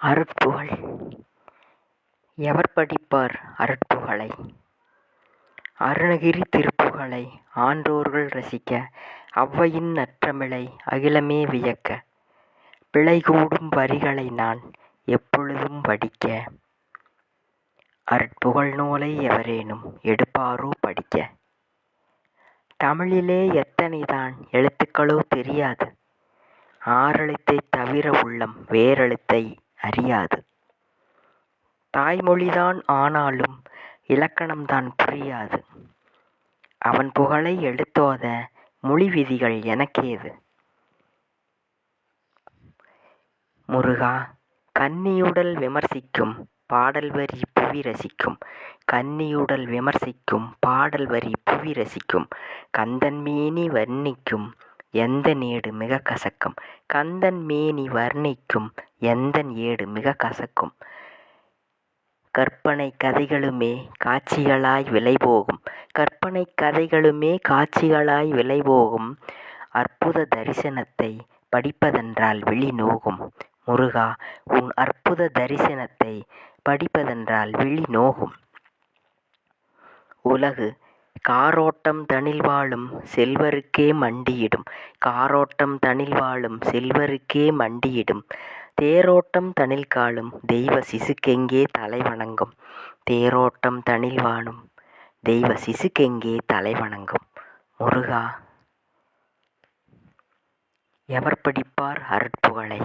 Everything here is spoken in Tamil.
அருட்புகழ் எவர் படிப்பார் அருட்புகழை அருணகிரி திருப்புகழை ஆன்றோர்கள் ரசிக்க ஔவையின் நற்றமிழை அகிலமே வியக்க பிழைகூடும் வரிகளை நான் எப்பொழுதும் படிக்க. அருட்புகழ் நூலை எவரேனும் எடுப்பாரோ படிக்க. தமிழிலே எத்தனைதான் எழுத்துக்களோ தெரியாது. ஆறெழுத்தைத் தவிர உள்ளம் வேறெழுத்தை அறியாது. தாய்மொழிதான் ஆனாலும் இலக்கணம்தான் புரியாது. அவன் புகழை எடுத்தோத மொழி விதிகள் எனக்கேது? முருகா கன்னியுடல் விமர்சிக்கும் பாடல் வரி புவி ரசிக்கும். கன்னியுடல் விமர்சிக்கும் பாடல் வரி புவி ரசிக்கும். கந்தன் மேனி வர்ணிக்கும் எந்தன் ஏடு மிக கசக்கும். கந்தன் மேனி வர்ணிக்கும் எந்தன் ஏடு மிக கசக்கும். கற்பனை கதைகளுமே காட்சிகளாய் விலைபோகும் கற்பனை கதைகளுமே காட்சிகளாய் விலைபோகும் அற்புத தரிசனத்தை படிப்பதென்றால் விழி நோகும். முருகா உன் அற்புத தரிசனத்தை படிப்பதென்றால் விழி நோகும். உலகு காரோட்டம் தனில் வாழும் செல்வருக்கே மண்டியிடும். காரோட்டம் தனில் வாழும் செல்வருக்கே மண்டியிடும். தேரோட்டம் தனில் காளும் தெய்வ சிசுக்கெங்கே தலை வணங்கும் தேரோட்டம் தனில் வாழும் தெய்வ சிசுக்கெங்கே தலை வணங்கும் முருகா எவர் படிப்பார் அருட்புகழை?